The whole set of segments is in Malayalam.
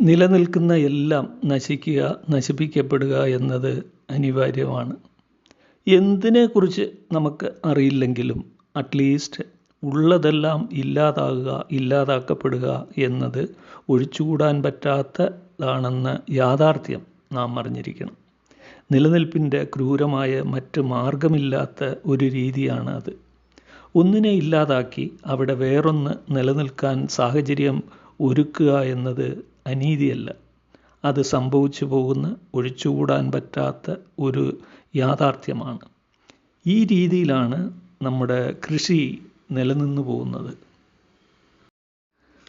നിലനിൽക്കുന്ന എല്ലാം നശിക്കുക നശിപ്പിക്കപ്പെടുക എന്നത് അനിവാര്യമാണ്. എന്തിനെക്കുറിച്ച് നമുക്ക് അറിയില്ലെങ്കിലും അറ്റ്ലീസ്റ്റ് ഉള്ളതെല്ലാം ഇല്ലാതാകുക ഇല്ലാതാക്കപ്പെടുക എന്നത് ഒഴിച്ചുകൂടാൻ പറ്റാത്തതാണെന്ന യാഥാർത്ഥ്യം നാം അറിഞ്ഞിരിക്കണം. നിലനിൽപ്പിന്റെ ക്രൂരമായ മറ്റ് മാർഗമില്ലാത്ത ഒരു രീതിയാണ് അത്. ഒന്നിനെ ഇല്ലാതാക്കി അവിടെ വേറൊന്ന് നിലനിൽക്കാൻ സാഹചര്യം ഒരുക്കുക എന്നത് അനീതിയല്ല. അത് സംഭവിച്ചു പോകുന്ന ഒഴിച്ചുകൂടാൻ പറ്റാത്ത ഒരു യാഥാർത്ഥ്യമാണ്. ഈ രീതിയിലാണ് നമ്മുടെ കൃഷി നിലനിന്നു പോകുന്നത്.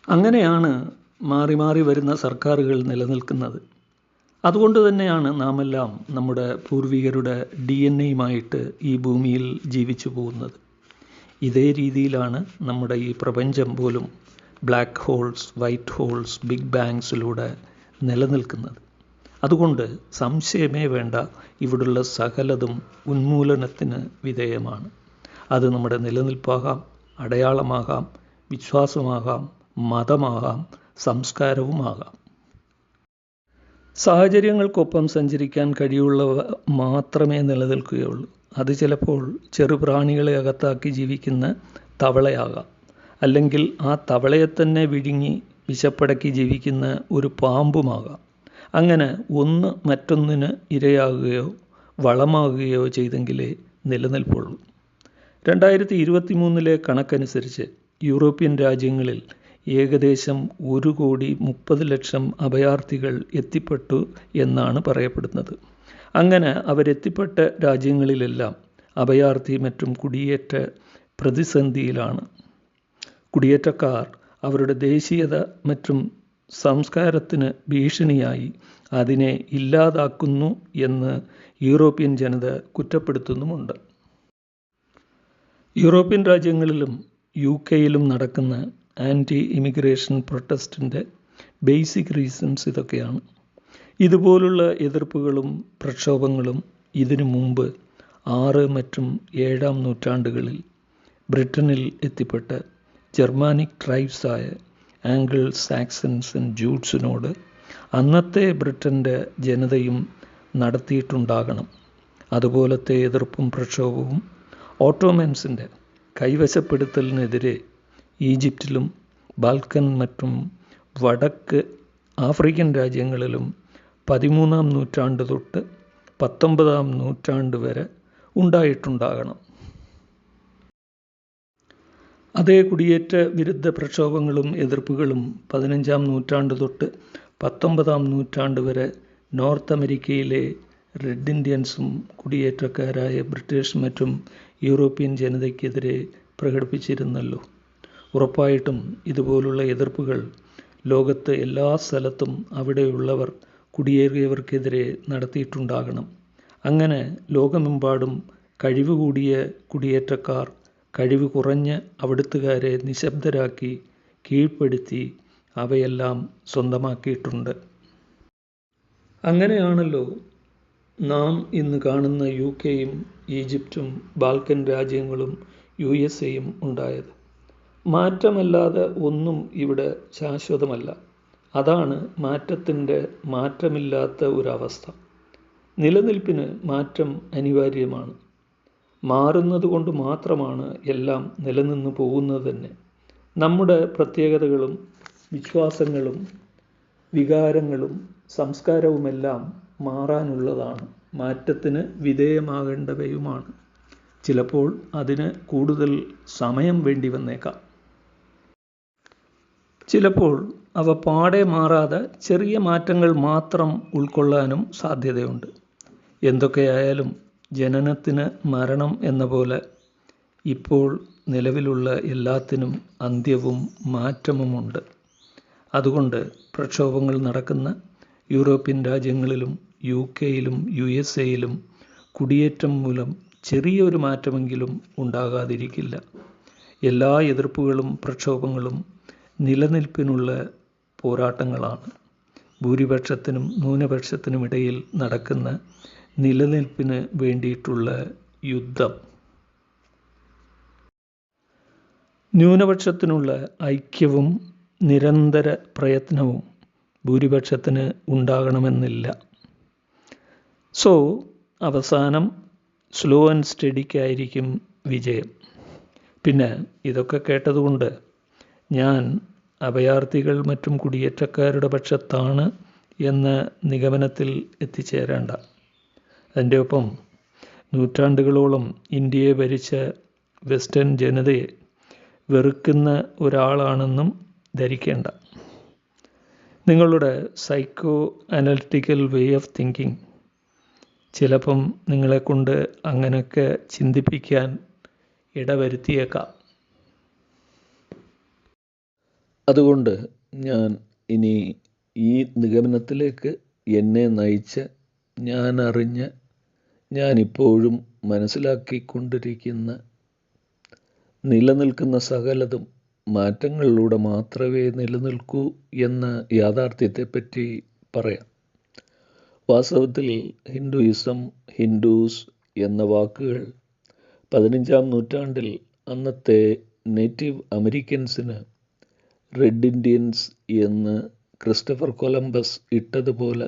അങ്ങനെയാണ് മാറി മാറി വരുന്ന സർക്കാരുകൾ നിലനിൽക്കുന്നത്. അതുകൊണ്ട് തന്നെയാണ് നാമെല്ലാം നമ്മുടെ പൂർവികരുടെ ഡി എൻ എയുമായിട്ട് ഈ ഭൂമിയിൽ ജീവിച്ചു പോകുന്നത്. ഇതേ രീതിയിലാണ് നമ്മുടെ ഈ പ്രപഞ്ചം പോലും black holes white holes big ബാങ്സിലൂടെ നിലനിൽക്കുന്നത്. അതുകൊണ്ട് സംശയമേ വേണ്ട ഇവിടുള്ള സകലതും ഉന്മൂലനത്തിന് വിധേയമാണ്. അത് നമ്മുടെ നിലനിൽപ്പാകാം അടയാളമാകാം വിശ്വാസമാകാം മതമാകാം സംസ്കാരവുമാകാം. സാഹചര്യങ്ങൾക്കൊപ്പം സഞ്ചരിക്കാൻ കഴിയുള്ളവ മാത്രമേ നിലനിൽക്കുകയുള്ളൂ. അത് ചിലപ്പോൾ ചെറുപ്രാണികളെ അകത്താക്കി ജീവിക്കുന്ന തവളയാകാം. അല്ലെങ്കിൽ ആ തവളയെ തന്നെ വിഴുങ്ങി വിശപ്പടക്കി ജീവിക്കുന്ന ഒരു പാമ്പുമാകാം. അങ്ങനെ ഒന്ന് മറ്റൊന്നിന് ഇരയാകുകയോ വളമാകുകയോ ചെയ്തെങ്കിലേ നിലനിൽപ്പുള്ളൂ. രണ്ടായിരത്തി ഇരുപത്തി മൂന്നിലെ കണക്കനുസരിച്ച് യൂറോപ്യൻ രാജ്യങ്ങളിൽ ഏകദേശം ഒരു കോടി മുപ്പത് ലക്ഷം അഭയാർത്ഥികൾ എത്തിപ്പെട്ടു എന്നാണ് പറയപ്പെടുന്നത്. അങ്ങനെ അവരെത്തിപ്പെട്ട രാജ്യങ്ങളിലെല്ലാം അഭയാർത്ഥി മറ്റും കുടിയേറ്റ പ്രതിസന്ധിയിലാണ്. കുടിയേറ്റക്കാർ അവരുടെ ദേശീയത മറ്റും സംസ്കാരത്തിന് ഭീഷണിയായി അതിനെ ഇല്ലാതാക്കുന്നു എന്ന് യൂറോപ്യൻ ജനത കുറ്റപ്പെടുത്തുന്നുമുണ്ട്. യൂറോപ്യൻ രാജ്യങ്ങളിലും യു കെയിലും നടക്കുന്ന ആന്റി ഇമിഗ്രേഷൻ പ്രൊട്ടസ്റ്റിന്റെ ബേസിക് റീസൺസ് ഇതൊക്കെയാണ്. ഇതുപോലുള്ള എതിർപ്പുകളും പ്രക്ഷോഭങ്ങളും ഇതിനു മുമ്പ് ആറ് മറ്റും ഏഴാം നൂറ്റാണ്ടുകളിൽ ബ്രിട്ടനിൽ എത്തിപ്പെട്ട ജർമാനിക് ട്രൈബ്സ് ആയ ആംഗിൾ സാക്സൻസ് ആൻഡ് ജൂട്ട്സിനോട് അന്നത്തെ ബ്രിട്ടന്റെ ജനതയും നടത്തിയിട്ടുണ്ടാകണം. അതുപോലത്തെ എതിർപ്പും പ്രക്ഷോഭവും ഓട്ടോമൻസിന്റെ കൈവശപ്പെടുത്തലിനെതിരെ ഈജിപ്റ്റിലും ബാൽക്കൻ മറ്റും വടക്ക് ആഫ്രിക്കൻ രാജ്യങ്ങളിലും പതിമൂന്നാം നൂറ്റാണ്ട് തൊട്ട് പത്തൊമ്പതാം നൂറ്റാണ്ട് വരെ ഉണ്ടായിട്ടുണ്ടാകണം. അതേ കുടിയേറ്റ വിരുദ്ധ പ്രക്ഷോഭങ്ങളും എതിർപ്പുകളും പതിനഞ്ചാം നൂറ്റാണ്ട് തൊട്ട് പത്തൊമ്പതാം നൂറ്റാണ്ട് വരെ നോർത്ത് അമേരിക്കയിലെ റെഡ് ഇന്ത്യൻസും കുടിയേറ്റക്കാരായ ബ്രിട്ടീഷ് മറ്റും യൂറോപ്യൻ ജനതയ്ക്കെതിരെ പ്രകടിപ്പിച്ചിരുന്നല്ലോ. ഉറപ്പായിട്ടും ഇതുപോലുള്ള എതിർപ്പുകൾ ലോകത്ത് എല്ലാ സ്ഥലത്തും അവിടെയുള്ളവർ കുടിയേറിയവർക്കെതിരെ നടത്തിയിട്ടുണ്ടാകണം. അങ്ങനെ ലോകമെമ്പാടും കഴിവ് കൂടിയ കുടിയേറ്റക്കാർ കഴിവ് കുറഞ്ഞ അവിടുത്തുകാരെ നിശബ്ദരാക്കി കീഴ്പ്പെടുത്തി അവയെല്ലാം സ്വന്തമാക്കിയിട്ടുണ്ട്. അങ്ങനെയാണല്ലോ നാം ഇന്ന് കാണുന്ന യു കെയും ഈജിപ്തും ബാൽക്കൻ രാജ്യങ്ങളും യു എസ് എയും ഉണ്ടായത്. മാറ്റമല്ലാതെ ഒന്നും ഇവിടെ ശാശ്വതമല്ല. അതാണ് മാറ്റത്തിന്റെ മാറ്റമില്ലാത്ത ഒരവസ്ഥ. നിലനിൽപ്പിന് മാറ്റം അനിവാര്യമാണ്. മാറുന്നത് കൊണ്ട് മാത്രമാണ് എല്ലാം നിലനിന്ന് പോകുന്നത് തന്നെ. നമ്മുടെ പ്രത്യേകതകളും വിശ്വാസങ്ങളും വികാരങ്ങളും സംസ്കാരവുമെല്ലാം മാറാനുള്ളതാണ്. മാറ്റത്തിന് വിധേയമാകേണ്ടവയുമാണ്. ചിലപ്പോൾ അതിന് കൂടുതൽ സമയം വേണ്ടി വന്നേക്കാം. ചിലപ്പോൾ അവ പാടെ മാറാതെ ചെറിയ മാറ്റങ്ങൾ മാത്രം ഉൾക്കൊള്ളാനും സാധ്യതയുണ്ട്. എന്തൊക്കെയായാലും ജനനത്തിന് മരണം എന്ന പോലെ ഇപ്പോൾ നിലവിലുള്ള എല്ലാത്തിനും അന്ത്യവും മാറ്റവുമുണ്ട്. അതുകൊണ്ട് പ്രക്ഷോഭങ്ങൾ നടക്കുന്ന യൂറോപ്യൻ രാജ്യങ്ങളിലും യു കെയിലും യു എസ് എയിലും കുടിയേറ്റം മൂലം ചെറിയൊരു മാറ്റമെങ്കിലും ഉണ്ടാകാതിരിക്കില്ല. എല്ലാ എതിർപ്പുകളും പ്രക്ഷോഭങ്ങളും നിലനിൽപ്പിനുള്ള പോരാട്ടങ്ങളാണ്. ഭൂരിപക്ഷത്തിനും ന്യൂനപക്ഷത്തിനും ഇടയിൽ നടക്കുന്ന നിലനിൽപ്പിന് വേണ്ടിയിട്ടുള്ള യുദ്ധം. ന്യൂനപക്ഷത്തിനുള്ള ഐക്യവും നിരന്തര പ്രയത്നവും ഭൂരിപക്ഷത്തിന് ഉണ്ടാകണമെന്നില്ല. സോ അവസാനം സ്ലോ ആൻഡ് സ്റ്റഡിക്കായിരിക്കും വിജയം. പിന്നെ ഇതൊക്കെ കേട്ടതുകൊണ്ട് ഞാൻ അഭയാർത്ഥികൾ മറ്റും കുടിയേറ്റക്കാരുടെ പക്ഷത്താണ് എന്ന നിഗമനത്തിൽ എത്തിച്ചേരേണ്ട. അതിന്റെ ഒപ്പം നൂറ്റാണ്ടുകളോളം ഇന്ത്യയെ ഭരിച്ച വെസ്റ്റേൺ ജനതയെ വെറുക്കുന്ന ഒരാളാണെന്നും ധരിക്കേണ്ട. നിങ്ങളുടെ psycho analytical way of thinking ചിലപ്പം നിങ്ങളെക്കൊണ്ട് അങ്ങനെയൊക്കെ ചിന്തിപ്പിക്കാൻ ഇടവരുത്തിയേക്കാം. അതുകൊണ്ട് ഞാൻ ഇനി ഈ നിഗമനത്തിലേക്ക് എന്നെ നയിച്ച ഞാൻ അറിഞ്ഞ ഞാനിപ്പോഴും മനസ്സിലാക്കിക്കൊണ്ടിരിക്കുന്ന നിലനിൽക്കുന്ന സകലതും മാറ്റങ്ങളിലൂടെ മാത്രമേ നിലനിൽക്കൂ എന്ന യാഥാർത്ഥ്യത്തെപ്പറ്റി പറയാം. വാസ്തവത്തിൽ ഹിന്ദുയിസം ഹിന്ദുസ് എന്ന വാക്കുകൾ പതിനഞ്ചാം നൂറ്റാണ്ടിൽ അന്നത്തെ നേറ്റീവ് അമേരിക്കൻസിന് റെഡ് ഇന്ത്യൻസ് എന്ന് ക്രിസ്റ്റഫർ കൊലംബസ് ഇട്ടതുപോലെ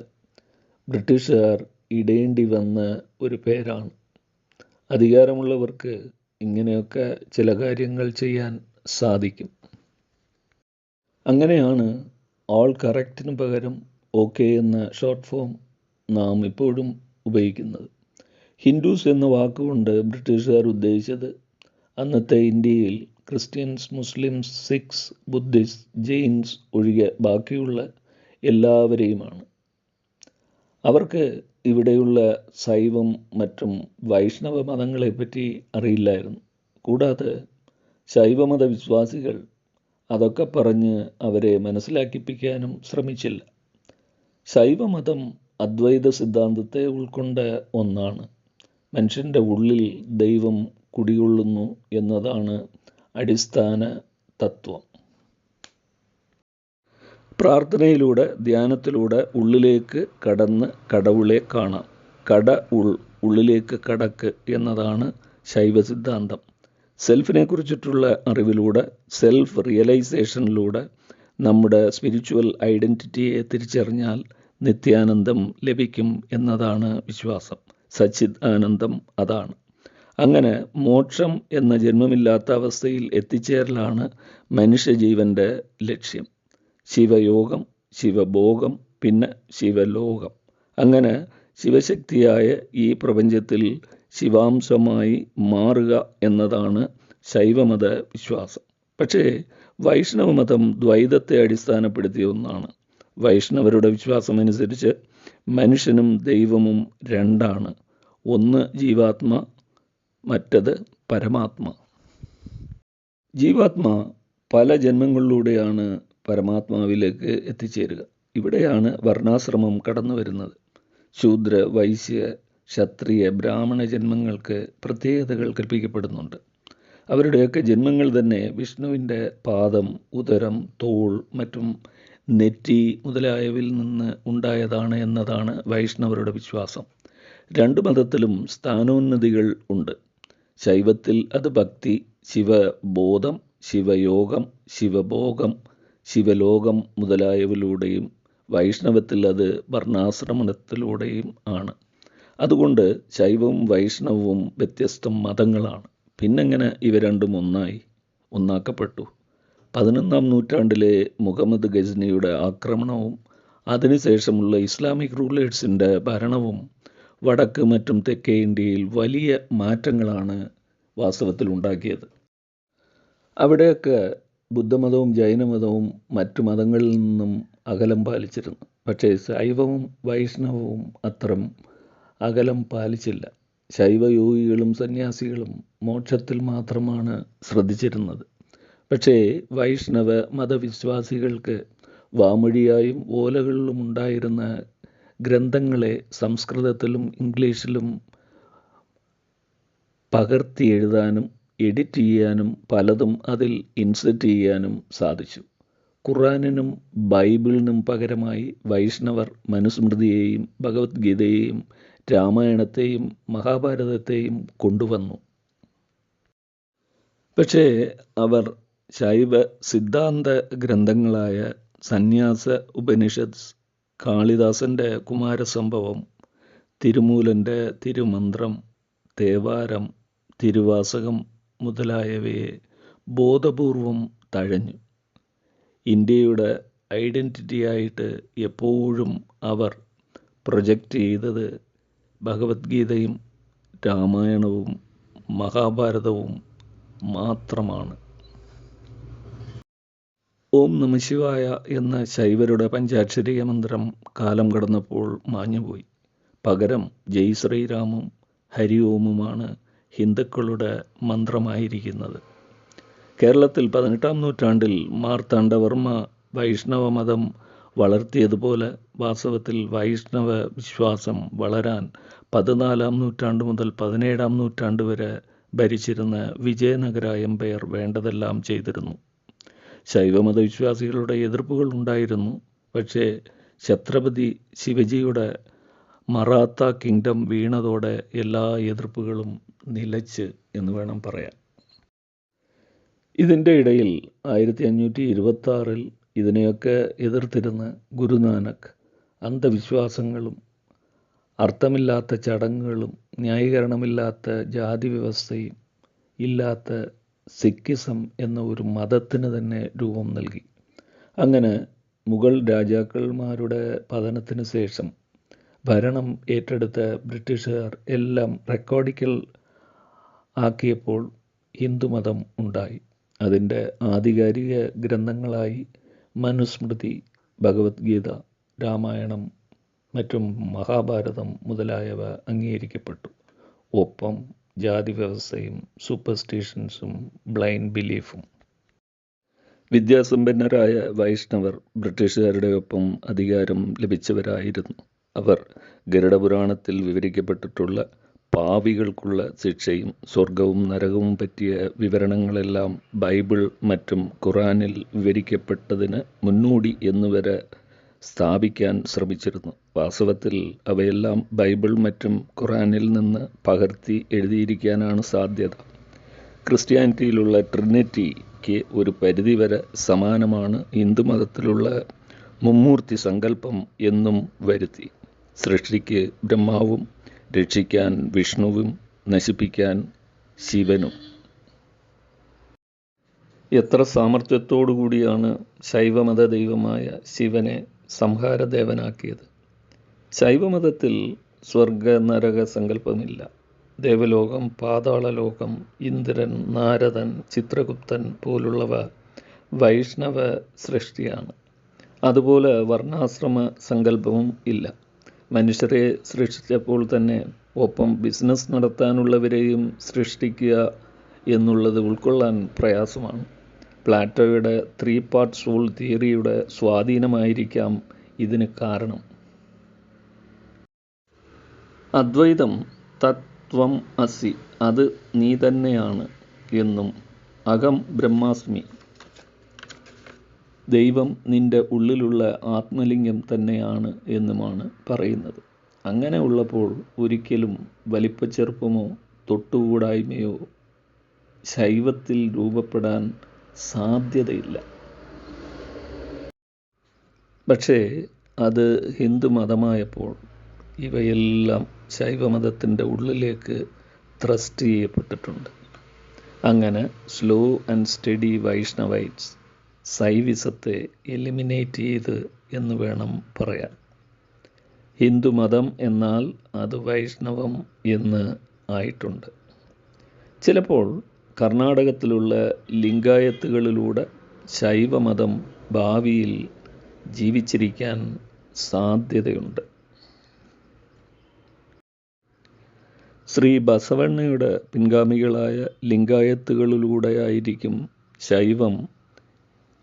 ബ്രിട്ടീഷുകാർ ഇടേണ്ടി വന്ന ഒരു പേരാണ്. അധികാരമുള്ളവർക്ക് ഇങ്ങനെയൊക്കെ ചില കാര്യങ്ങൾ ചെയ്യാൻ സാധിക്കും. അങ്ങനെയാണ് ഓൾ കറക്റ്റിന് പകരം ഓക്കെ എന്ന ഷോർട്ട് ഫോം നാം ഇപ്പോഴും ഉപയോഗിക്കുന്നത്. ഹിന്ദുസ് എന്ന വാക്കുകൊണ്ട് ബ്രിട്ടീഷുകാർ ഉദ്ദേശിച്ചത് അന്നത്തെ ഇന്ത്യയിൽ Christians Muslims Sikhs Buddhist Jains ഒഴികെ ബാക്കിയുള്ള എല്ലാവരെയുമാണ്. അവർക്ക് ഇവിടെയുള്ള ശൈവം മറ്റും വൈഷ്ണവ മതങ്ങളെപ്പറ്റി അറിയില്ലായിരുന്നു. കൂടാതെ ശൈവമത വിശ്വാസികൾ അതൊക്കെ പറഞ്ഞ് അവരെ മനസ്സിലാക്കിപ്പിക്കാനും ശ്രമിച്ചില്ല. ശൈവമതം അദ്വൈത സിദ്ധാന്തത്തെ ഉൾക്കൊണ്ട ഒന്നാണ്. മനുഷ്യന്റെ ഉള്ളിൽ ദൈവം കുടികൊള്ളുന്നു എന്നതാണ് അടിസ്ഥാന തത്വം. പ്രാർത്ഥനയിലൂടെ ധ്യാനത്തിലൂടെ ഉള്ളിലേക്ക് കടന്ന് കടവുളെ കാണാം. കട ഉൾ ഉള്ളിലേക്ക് കടക്ക് എന്നതാണ് ശൈവ സിദ്ധാന്തം സെൽഫിനെ കുറിച്ചിട്ടുള്ള അറിവിലൂടെ സെൽഫ് റിയലൈസേഷനിലൂടെ നമ്മുടെ സ്പിരിച്വൽ ഐഡന്റിറ്റിയെ തിരിച്ചറിഞ്ഞാൽ നിത്യാനന്ദം ലഭിക്കും എന്നതാണ് വിശ്വാസം. സച്ചിത് ആനന്ദം അതാണ്. അങ്ങനെ മോക്ഷം എന്ന ജന്മമില്ലാത്ത അവസ്ഥയിൽ എത്തിച്ചേരലാണ് മനുഷ്യജീവന്റെ ലക്ഷ്യം. ശിവയോഗം ശിവഭോഗം പിന്നെ ശിവലോകം. അങ്ങനെ ശിവശക്തിയായ ഈ പ്രപഞ്ചത്തിൽ ശിവാംശമായി മാറുക എന്നതാണ് ശൈവമത വിശ്വാസം. പക്ഷേ വൈഷ്ണവമതം ദ്വൈതത്തെ അടിസ്ഥാനപ്പെടുത്തിയ ഒന്നാണ്. വൈഷ്ണവരുടെ വിശ്വാസമനുസരിച്ച് മനുഷ്യനും ദൈവവും രണ്ടാണ്. ഒന്ന് ജീവാത്മ മറ്റത് പരമാത്മ. ജീവാത്മ പല ജന്മങ്ങളിലൂടെയാണ് പരമാത്മാവിലേക്ക് എത്തിച്ചേരുക. ഇവിടെയാണ് വർണാശ്രമം കടന്നു വരുന്നത്. ശൂദ്ര വൈശ്യ ക്ഷത്രിയ ബ്രാഹ്മണ ജന്മങ്ങൾക്ക് പ്രത്യേകതകൾ കൽപ്പിക്കപ്പെടുന്നുണ്ട്. അവരുടെയൊക്കെ ജന്മങ്ങൾ തന്നെ വിഷ്ണുവിന്റെ പാദം ഉദരം തോൾ മറ്റും നെറ്റി മുതലായവയിൽ നിന്ന് ഉണ്ടായതാണ് എന്നതാണ് വൈഷ്ണവരുടെ വിശ്വാസം. രണ്ട് മതത്തിലും സ്ഥാനോന്നതികൾ ഉണ്ട്. ശൈവത്തിൽ അത് ഭക്തി ശിവബോധം ശിവയോഗം ശിവഭോഗം ശിവലോകം മുതലായവയിലൂടെയും വൈഷ്ണവത്തിൽ അത് വർണാശ്രമണത്തിലൂടെയും ആണ്. അതുകൊണ്ട് ശൈവവും വൈഷ്ണവവും വ്യത്യസ്ത മതങ്ങളാണ്. പിന്നെങ്ങനെ ഇവ രണ്ടും ഒന്നായി ഒന്നാക്കപ്പെട്ടു. പതിനൊന്നാം നൂറ്റാണ്ടിലെ മുഹമ്മദ് ഗസ്നിയുടെ ആക്രമണവും അതിനുശേഷമുള്ള ഇസ്ലാമിക് റൂളേഴ്സിന്റെ ഭരണവും വടക്ക് മറ്റും തെക്കേ ഇന്ത്യയിൽ വലിയ മാറ്റങ്ങളാണ് വാസ്തവത്തിൽ ഉണ്ടാക്കിയത് അവിടെയൊക്കെ ബുദ്ധമതവും ജൈനമതവും മറ്റു മതങ്ങളിൽ നിന്നും അകലം പാലിച്ചിരുന്നു. പക്ഷേ ശൈവവും വൈഷ്ണവവും അത്തരം അകലം പാലിച്ചില്ല. ശൈവയോഗികളും സന്യാസികളും മോക്ഷത്തിൽ മാത്രമാണ് ശ്രദ്ധിച്ചിരുന്നത്. പക്ഷേ വൈഷ്ണവ മതവിശ്വാസികൾക്ക് വാമൊഴിയായും ഓലകളിലും ഉണ്ടായിരുന്ന ഗ്രന്ഥങ്ങളെ സംസ്കൃതത്തിലും ഇംഗ്ലീഷിലും പകർത്തി എഴുതാനും എഡിറ്റ് ചെയ്യാനും പലതും അതിൽ ഇൻസെർട്ട് ചെയ്യാനും സാധിച്ചു. ഖുറാനിനും ബൈബിളിനും പകരമായി വൈഷ്ണവർ മനുസ്മൃതിയെയും ഭഗവത്ഗീതയെയും രാമായണത്തെയും മഹാഭാരതത്തെയും കൊണ്ടുവന്നു. പക്ഷേ അവർ ശൈവ സിദ്ധാന്ത ഗ്രന്ഥങ്ങളായ സന്യാസ ഉപനിഷത്ത് കാളിദാസന്റെ കുമാരസംഭവം തിരുമൂലന്റെ തിരുമന്ത്രം തേവാരം തിരുവാസകം മുതലായവയെ ബോധപൂർവം തഴഞ്ഞു. ഇന്ത്യയുടെ ഐഡന്റിറ്റിയായിട്ട് എപ്പോഴും അവർ പ്രൊജക്റ്റ് ചെയ്തത് ഭഗവത്ഗീതയും രാമായണവും മഹാഭാരതവും മാത്രമാണ്. ഓം നമശിവായ എന്ന ശൈവരുടെ പഞ്ചാക്ഷരീയ മന്ത്രം കാലം കടന്നപ്പോൾ മാഞ്ഞുപോയി. പകരം ജയ് ശ്രീരാമും ഹരി ഓമുമാണ് ഹിന്ദുക്കളുടെ മന്ത്രമായിരിക്കുന്നത്. കേരളത്തിൽ പതിനെട്ടാം നൂറ്റാണ്ടിൽ മാർത്താണ്ഡവർമ്മ വൈഷ്ണവ മതം വളർത്തിയതുപോലെ വാസ്തവത്തിൽ വൈഷ്ണവ വിശ്വാസം വളരാൻ പതിനാലാം നൂറ്റാണ്ട് മുതൽ പതിനേഴാം നൂറ്റാണ്ട് വരെ ഭരിച്ചിരുന്ന വിജയനഗര എംപയർ വേണ്ടതെല്ലാം ചെയ്തിരുന്നു. ശൈവമത വിശ്വാസികളുടെ എതിർപ്പുകൾ ഉണ്ടായിരുന്നു. പക്ഷേ ഛത്രപതി ശിവജിയുടെ മറാത്ത കിങ്ഡം വീണതോടെ എല്ലാ എതിർപ്പുകളും നിലച്ച് എന്ന് വേണം പറയാൻ. ഇതിന്റെ ഇടയിൽ ആയിരത്തി അഞ്ഞൂറ്റി ഇരുപത്തി ആറിൽ ഇതിനെയൊക്കെ എതിർത്തിരുന്ന ഗുരുനാനക് അന്ധവിശ്വാസങ്ങളും അർത്ഥമില്ലാത്ത ചടങ്ങുകളും ന്യായീകരണമില്ലാത്ത ജാതി വ്യവസ്ഥയും ഇല്ലാത്ത സിക്കിസം എന്ന ഒരു മതത്തിന് തന്നെ രൂപം നൽകി. അങ്ങനെ മുഗൾ രാജാക്കന്മാരുടെ പതനത്തിന് ശേഷം ഭരണം ഏറ്റെടുത്ത ബ്രിട്ടീഷുകാർ എല്ലാം റെക്കോർഡിക്കൽ ആക്കിയപ്പോൾ ഹിന്ദുമതം ഉണ്ടായി. അതിന്റെ ആധികാരിക ഗ്രന്ഥങ്ങളായി മനുസ്മൃതി ഭഗവത്ഗീത രാമായണം മറ്റും മഹാഭാരതം മുതലായവ അംഗീകരിക്കപ്പെട്ടു. ഒപ്പം ജാതി വ്യവസ്ഥയും സൂപ്പർസ്റ്റിഷൻസും ബ്ലൈൻഡ് ബിലീഫും വിദ്യാസമ്പന്നരായ വൈഷ്ണവർ ബ്രിട്ടീഷുകാരുടെ ഒപ്പം അധികാരം ലഭിച്ചവരായിരുന്നു. അവർ ഗരുഡപുരാണത്തിൽ വിവരിക്കപ്പെട്ടിട്ടുള്ള പാവികൾക്കുള്ള ശിക്ഷയും സ്വർഗവും നരകവും പറ്റിയ വിവരണങ്ങളെല്ലാം ബൈബിൾ മറ്റും ഖുറാനിൽ വിവരിക്കപ്പെട്ടതിന് മുന്നോടി എന്നുവരെ സ്ഥാപിക്കാൻ ശ്രമിച്ചിരുന്നു. വാസ്തവത്തിൽ അവയെല്ലാം ബൈബിൾ മറ്റും ഖുറാനിൽ നിന്ന് പകർത്തി എഴുതിയിരിക്കാനാണ് സാധ്യത. ക്രിസ്ത്യാനിറ്റിയിലുള്ള ട്രിനിറ്റിക്ക് ഒരു പരിധിവരെ സമാനമാണ് ഹിന്ദുമതത്തിലുള്ള മുമ്മൂർത്തി സങ്കല്പം എന്നും വരുത്തി. സൃഷ്ടിക്ക് ബ്രഹ്മാവും രക്ഷിക്കാൻ വിഷ്ണുവും നശിപ്പിക്കാൻ ശിവനും. എത്ര സാമർഥ്യത്തോടു കൂടിയാണ് ശൈവമത ദൈവമായ ശിവനെ സംഹാരദേവനാക്കിയത്. ശൈവമതത്തിൽ സ്വർഗ നരക സങ്കല്പമില്ല ദേവലോകം പാതാളലോകം ഇന്ദ്രൻ നാരദൻ ചിത്രഗുപ്തൻ പോലുള്ളവ വൈഷ്ണവ സൃഷ്ടിയാണ്. അതുപോലെ വർണാശ്രമ സങ്കല്പവും ഇല്ല. മനുഷ്യരെ സൃഷ്ടിച്ചപ്പോൾ തന്നെ ഒപ്പം ബിസിനസ് നടത്താനുള്ളവരെയും സൃഷ്ടിക്കുക എന്നുള്ളത് ഉൾക്കൊള്ളാൻ പ്രയാസമാണ്. പ്ലാറ്റോയുടെ ത്രീ പാർട്ട് സോൾ തിയറിയുടെ സ്വാധീനമായിരിക്കാം ഇതിന് കാരണം. അദ്വൈതം തത്വം അസി അത് നീ തന്നെയാണ് എന്നും അകം ബ്രഹ്മാസ്മി ദൈവം നിന്റെ ഉള്ളിലുള്ള ആത്മലിംഗം തന്നെയാണ് എന്നുമാണ് പറയുന്നത്. അങ്ങനെ ഉള്ളപ്പോൾ ഒരിക്കലും വലിപ്പച്ചെറുപ്പമോ തൊട്ടുകൂടായ്മയോ ശൈവത്തിൽ രൂപപ്പെടാൻ സാധ്യതയില്ല. പക്ഷേ അത് ഹിന്ദു മതമായപ്പോൾ ഇവയെല്ലാം ശൈവമതത്തിന്റെ ഉള്ളിലേക്ക് ത്രസ്റ്റ് ചെയ്യപ്പെട്ടിട്ടുണ്ട്. അങ്ങനെ സ്ലോ ആൻഡ് സ്റ്റഡി വൈഷ്ണവൈറ്റ്സ് സൈവിസത്തെ എലിമിനേറ്റ് ചെയ്ത് എന്ന് വേണം പറയാൻ. ഹിന്ദുമതം എന്നാൽ അത് വൈഷ്ണവം എന്ന് ആയിട്ടുണ്ട്. ചിലപ്പോൾ കർണാടകത്തിലുള്ള ലിംഗായത്തുകളിലൂടെ ശൈവമതം ഭാവിയിൽ ജീവിച്ചിരിക്കാൻ സാധ്യതയുണ്ട്. ശ്രീ ബസവണ്ണയുടെ പിൻഗാമികളായ ലിംഗായത്തുകളിലൂടെയായിരിക്കും ശൈവം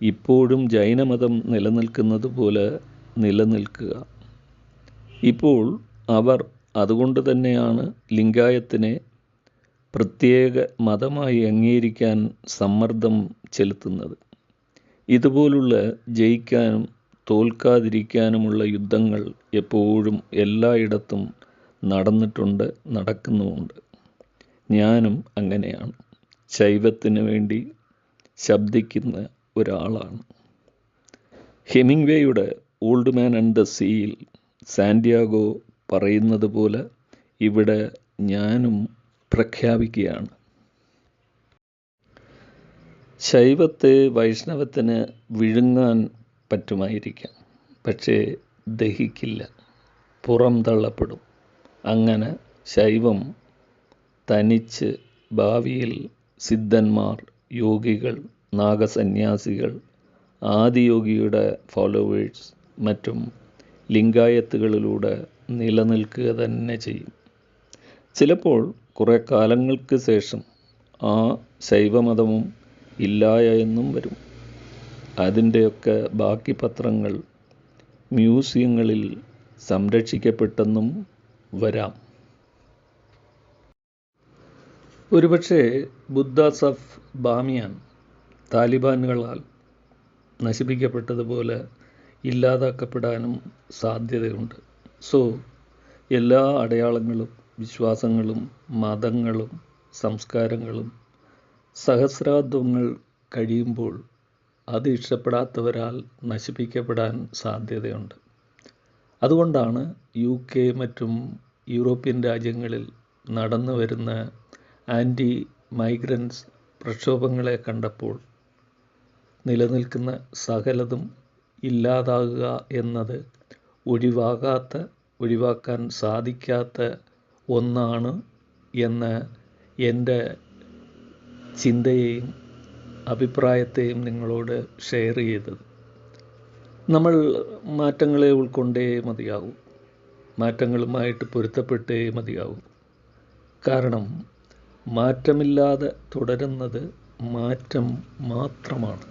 ഇപ്പോഴും ജൈനമതം നിലനിൽക്കുന്നത് പോലെ നിലനിൽക്കുക. ഇപ്പോൾ അവർ അതുകൊണ്ട് തന്നെയാണ് ലിംഗായത്തിനെ പ്രത്യേക മതമായി അംഗീകരിക്കാൻ സമ്മർദ്ദം ചെലുത്തുന്നത്. ഇതുപോലുള്ള ജയിക്കാനും തോൽക്കാതിരിക്കാനുമുള്ള യുദ്ധങ്ങൾ എപ്പോഴും എല്ലായിടത്തും നടന്നിട്ടുണ്ട് നടക്കുന്നുമുണ്ട്. ഞാനും അങ്ങനെയാണ്. ശൈവത്തിന് വേണ്ടി ശബ്ദിക്കുന്ന ഒരാളാണ്. ഹെമിംഗ്വേയുടെ ഓൾഡ് മാൻ ആൻഡ് ദ സീയിൽ സാൻഡിയാഗോ പറയുന്നത് പോലെ ഇവിടെ ഞാനും പ്രഖ്യാപിക്കുകയാണ്. ശൈവത്തെ വൈഷ്ണവത്തിന് വിഴുങ്ങാൻ പറ്റുമായിരിക്കാം പക്ഷേ ദഹിക്കില്ല പുറം തള്ളപ്പെടും. അങ്ങനെ ശൈവം തനിച്ച് ഭാവിയിൽ സിദ്ധന്മാർ യോഗികൾ നാഗസന്യാസികൾ ആദിയോഗിയുടെ ഫോളോവേഴ്സ് മറ്റും ലിംഗായത്തുകളിലൂടെ നിലനിൽക്കുക തന്നെ ചെയ്യും. ചിലപ്പോൾ കുറേ കാലങ്ങൾക്ക് ശേഷം ആ ശൈവമതവും ഇല്ലായ എന്നും വരും. അതിന്റെയൊക്കെ ബാക്കി പത്രങ്ങൾ മ്യൂസിയങ്ങളിൽ സംരക്ഷിക്കപ്പെട്ടെന്നും വരാം. ഒരുപക്ഷേ ബുദ്ധ സഫ് ബാമിയാൻ താലിബാനുകളാൽ നശിപ്പിക്കപ്പെട്ടതുപോലെ ഇല്ലാതാക്കപ്പെടാനും സാധ്യതയുണ്ട്. സോ എല്ലാ അടയാളങ്ങളും വിശ്വാസങ്ങളും മതങ്ങളും സംസ്കാരങ്ങളും സഹസ്രാബ്ദങ്ങൾ കഴിയുമ്പോൾ അത് ഇഷ്ടപ്പെടാത്തവരാൽ നശിപ്പിക്കപ്പെടാൻ സാധ്യതയുണ്ട്. അതുകൊണ്ടാണ് യു കെ മറ്റും യൂറോപ്യൻ രാജ്യങ്ങളിൽ നടന്നു വരുന്ന ആന്റി മൈഗ്രൻസ് പ്രക്ഷോഭങ്ങളെ കണ്ടപ്പോൾ നിലനിൽക്കുന്ന സകലതും ഇല്ലാതാകുക എന്നത് ഒഴിവാകാത്ത ഒഴിവാക്കാൻ സാധിക്കാത്ത ഒന്നാണ് എന്ന് എന്റെ ചിന്തയെയും അഭിപ്രായത്തെയും നിങ്ങളോട് ഷെയർ ചെയ്തത്. നമ്മൾ മാറ്റങ്ങളെ ഉൾക്കൊണ്ടേ മതിയാവും. മാറ്റങ്ങളുമായിട്ട് പൊരുത്തപ്പെട്ടേ മതിയാവും. കാരണം മാറ്റമില്ലാതെ തുടരുന്നത് മാറ്റം മാത്രമാണ്.